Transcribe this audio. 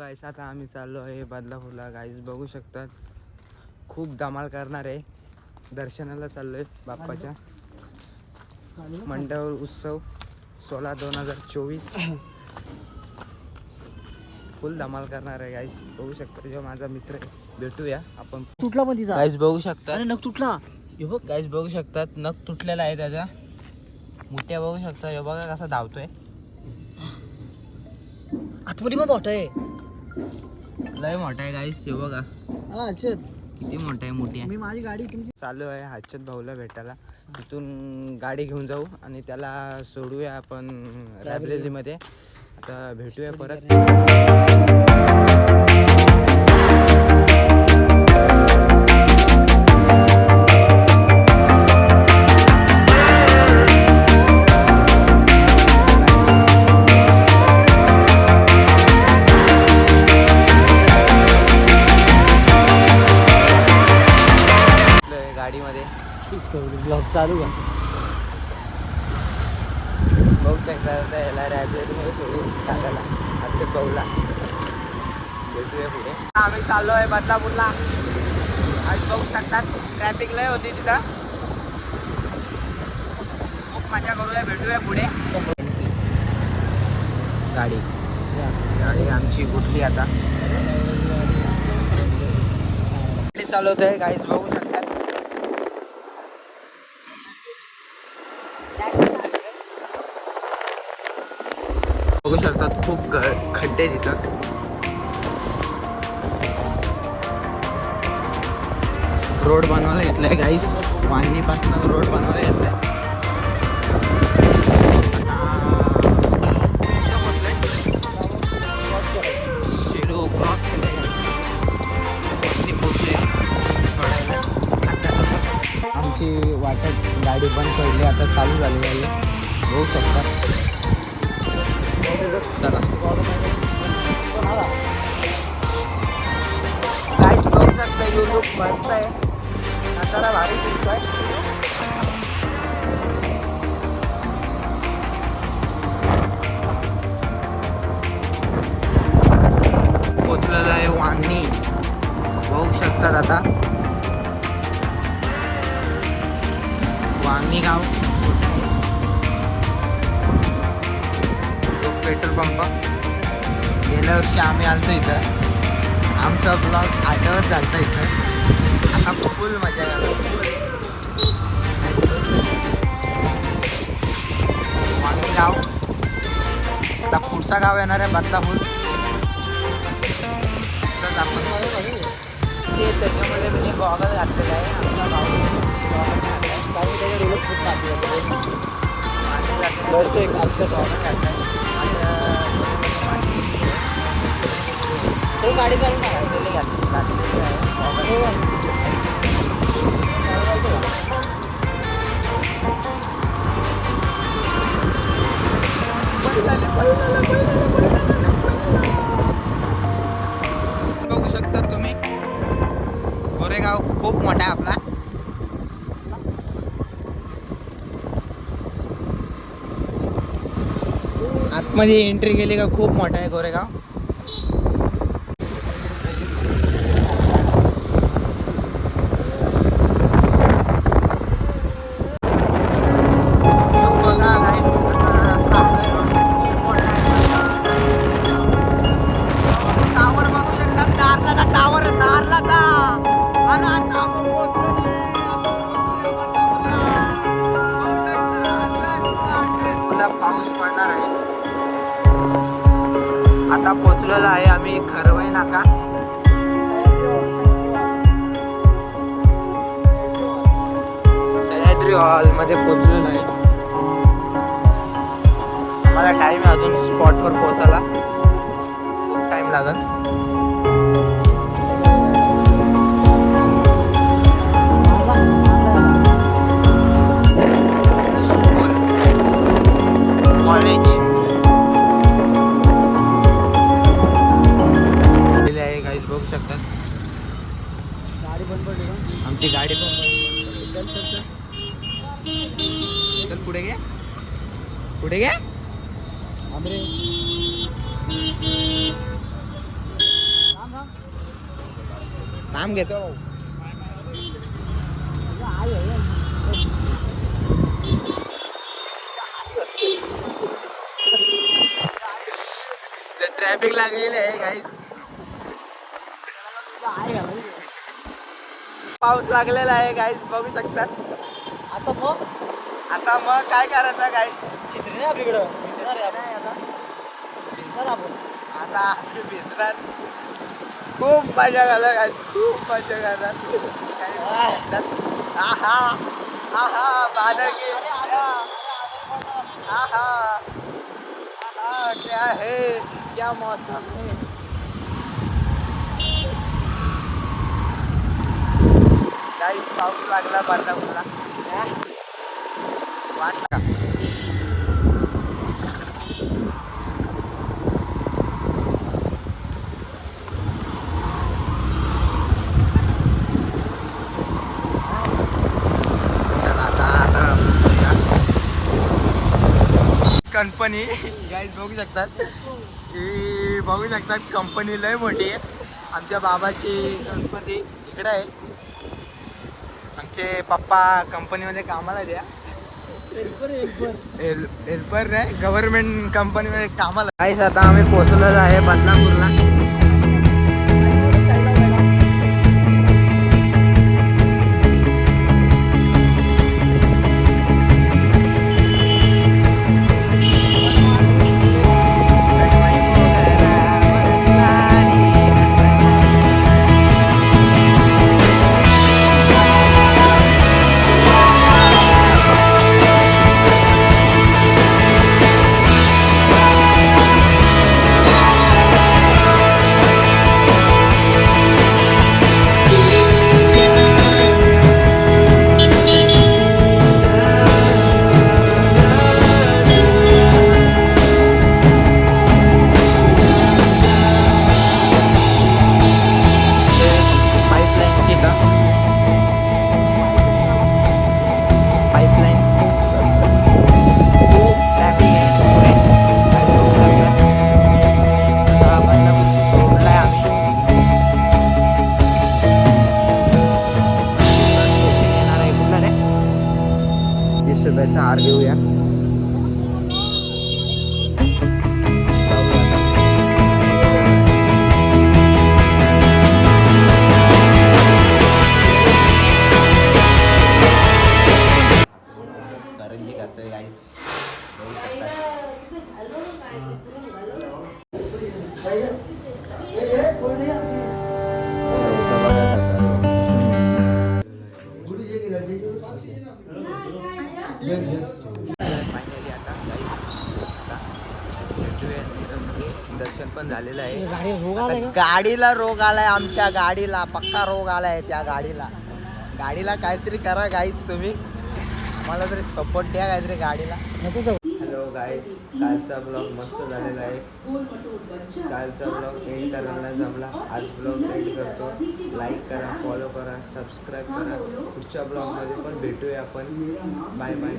गाईस आता आम्ही चाललो आहे बदलापूरला. गाईस बघू शकतात खूप धमाल करणार आहे. दर्शनाला चाललो आहे बाप्पाच्या. मंडळ उत्सव सोळा दोन हजार चोवीस. फुल धमाल करणार आहे गाईस बघू शकता जो माझा मित्र आहे. भेटूया आपण. तुटला पण तिचा. गाईस बघू शकता. अरे नक तुटला. हे बघ गाईस बघू शकतात नख तुटलेला आहे त्याचा. मोठ्या बघू शकता. हे बघा कसा धावतोय. आतमध्ये पण मोठा आहे. लय मोठा आहे गाईस हे बघा. हा किती मोठा आहे मोठी आहे. मी माझी गाडी तुमची चालू आहे हातच्यात भाऊला भेटायला. तिथून गाडी घेऊन जाऊ आणि त्याला सोडूया आपण लायब्ररीमध्ये आता भेटूया परत. गाडीमध्ये. ब्लॉग चालू का बघू शकता आता याला लायब्ररीमध्ये सोडून टाकायला. हातच्यात भाऊला. भेटूया पुढे. आम्ही चाललो आहे बदलापूरला. आज बघू शकतात ट्रॅफिक लय होती तिथं. खूप मजा करूया भेटूया पुढे. गाडी. गाडी आमची कुठली आता. गाडी चालवत आहे गाईज बघू शकतात बघू शकतात खूप खड्डे तिथं रोड बनवायला घेतलाय गाईस वांगणीपासून रोड बनवायला घेतलाय पेट्रोल पंप. गेल्या वर्षी आम्ही आलतो इथं. आमचा ब्लॉग आठवत झालता इथं. आता फुल मजा वांगी गाव. आता पुढचा गाव येणार आहे बदलापूर ते त्याच्यामध्ये मी गॉगल घातलेला आहे. आमचा गाव घरचं एक औषध गाडी बघू शकता तुम्ही. गोरेगाव खूप मोठा आहे आपला. आतमध्ये एंट्री केली का खूप मोठा आहे गोरेगाव पाऊस पडणार आहे. आता पोचलेलो आहे आम्ही खरवई नाका. सह्याद्री हॉलमध्ये पोचलेलो आहे. मला टाइम आहे अजून स्पॉटवर पोहोचायला खूप टाइम लागल. चल पुढे घ्या पुढे घ्या थांब घेतो ट्रॅफिक लागलेली आहे काही पाऊस लागलेला आहे गाईज बघू शकतात आता मग? आता मग काय करायचं गाईज चित्री नाही आपल्याकडं. भिजणार आहे आपण. भिजणार आपण. आता आम्ही भिजणार. खूप मजा घालत गाईज खूप मजा घालत आहा. आहा. बादगी आहा. आहा क्या है? क्या मौसम है? पाऊस लागला बदलापूरला आता कंपनी गाईज बघू शकतात. ही बघू शकतात कंपनी लय मोठी आहे. आमच्या बाबाची गणपती इकडे आहे. आमचे पप्पा कंपनीमध्ये कामाला द्या. हेल हेल्पर नाही गव्हर्नमेंट कंपनीमध्ये कामाला. काहीच आता आम्ही पोहोचलेलो आहे बदनापूरला तीस रुपयाचा हार घेऊया. आता. दर्शन पण झालेलं आहे गाडीला रोग आलाय आमच्या गाडीला पक्का रोग आलाय त्या गाडीला. गाडीला काहीतरी करा गाईस तुम्ही. आम्हाला तरी सपोर्ट द्या काहीतरी गाडीला. हॅलो गाईस कालचा ब्लॉग मस्त झालेला आहे. कालचा ब्लॉग एंड करायला जमला. आज ब्लॉग एंड करतो. लाईक करा फॉलो करा सबस्क्राईब करा. पुढच्या ब्लॉगमध्ये पण भेटूया आपण. Bye bye